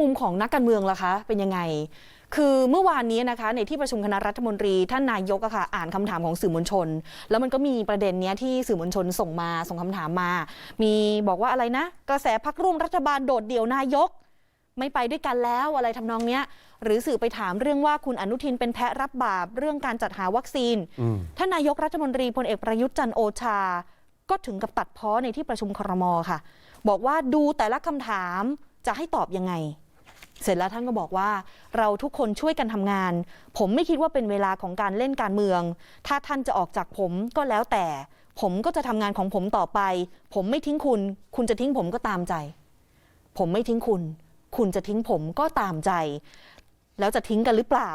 มุมของนักการเมืองล่ะคะ เป็นยังไง คือเมื่อวานนี้นะคะ ในที่ประชุมคณะรัฐมนตรีท่านนายกอะค่ะอ่านคำถามของสื่อมวลชน แล้วมันก็มีประเด็นเนี้ยที่สื่อมวลชนส่งมาส่งคำถามมา มีบอกว่าอะไรนะ กระแสพักร่วมรัฐบาลโดดเดี่ยวนายก ไม่ไปด้วยกันแล้วอะไรทำนองเนี้ย หรือสื่อไปถามเรื่องว่าคุณอนุทินเป็นแพะรับบาปเรื่องการจัดหาวัคซีนอืมท่านนายกรัฐมนตรีพลเอกประยุทธ์จันทร์โอชา ก็ถึงกับตัดพ้อในที่ประชุมครมค่ะ บอกว่าดูแต่ละคำถามจะให้ตอบยังไง เสร็จแล้วท่านก็บอกว่า เราทุกคนช่วยกันทำงาน ผมไม่คิดว่าเป็นเวลาของการเล่นการเมือง ถ้าท่านจะออกจากผมก็แล้วแต่ ผมก็จะทำงานของผมต่อไป ผมไม่ทิ้งคุณ คุณจะทิ้งผมก็ตามใจ ผมไม่ทิ้งคุณ คุณจะทิ้งผมก็ตามใจ แล้วจะทิ้งกันหรือเปล่า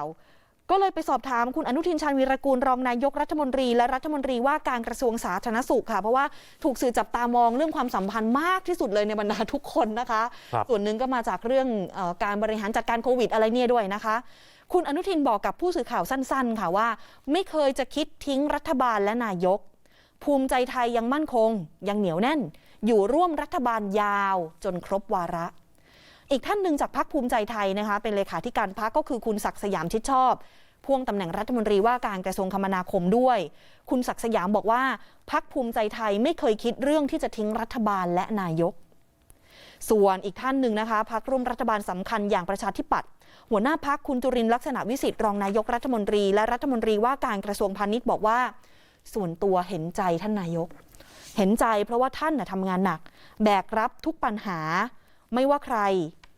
ก็เลยไปสอบถามคุณอนุทินชาญวีรกูลรองนายกรัฐมนตรี และรัฐมนตรีว่าการกระทรวงสาธารณสุขค่ะ เพราะว่าถูกสื่อจับตามองเรื่องความสัมพันธ์มากที่สุดเลยในบรรดาทุกคนนะคะครับส่วนหนึ่งก็มาจากเรื่องเออการบริหารจัดการโควิดอะไรเนี่ยด้วยนะคะ คุณอนุทินบอกกับผู้สื่อข่าวสั้น ๆ ค่ะว่า ไม่เคยจะคิดทิ้งรัฐบาลและนายก ภูมิใจไทยยังมั่นคง ยังเหนียวแน่น อยู่ร่วมรัฐบาลยาวจนครบวาระ อีกท่านหนึ่งจากพักภูมิใจไทยนะคะ เป็นเลขาธิการพักก็คือคุณศักดิ์สยามชิดชอบ พ่วงตำแหน่งรัฐมนตรีว่าการกระทรวงคมนาคมด้วย คุณศักดิ์สยามบอกว่าพักภูมิใจไทยไม่เคยคิดเรื่องที่จะทิ้งรัฐบาลและนายก ส่วนอีกท่านหนึ่งนะคะพักร่วมรัฐบาลสำคัญอย่างประชาธิปัตย์หัวหน้าพักคุณจุรินทร์ลักษณะวิสิทธิ์รองนายกรัฐมนตรี และรัฐมนตรีว่าการกระทรวงพาณิชย์บอกว่า ส่วนตัวเห็นใจท่านนายก เห็นใจเพราะว่าท่านน่ะทำงานหนัก แบกรับทุกปัญหา ไม่ว่าใคร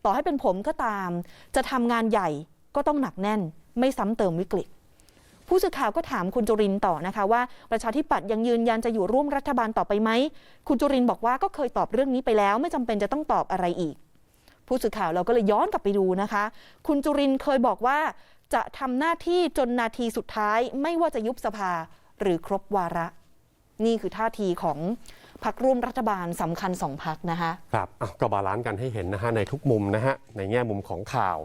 ต่อให้เป็นผมก็ตาม จะทำงานใหญ่ก็ต้องหนักแน่น ไม่ซ้ำเติมวิกฤต ผู้สื่อข่าวก็ถามคุณจุรินต่อนะคะว่า ประชาธิปัตย์ยังยืนยันจะอยู่ร่วมรัฐบาลต่อไปไหม คุณจุรินบอกว่าก็เคยตอบเรื่องนี้ไปแล้ว ไม่จำเป็นจะต้องตอบอะไรอีก ผู้สื่อข่าวเราก็เลยย้อนกลับไปดูนะคะ คุณจุรินเคยบอกว่าจะทำหน้าที่จนนาทีสุดท้าย ไม่ว่าจะยุบสภาหรือครบวาระ นี่คือท่าทีของ พักร่วมรัฐบาลสำคัญสองพักนะคะครับก็บาลานซ์กันให้เห็นนะฮะในทุกมุมนะฮะในแง่มุมของข่าว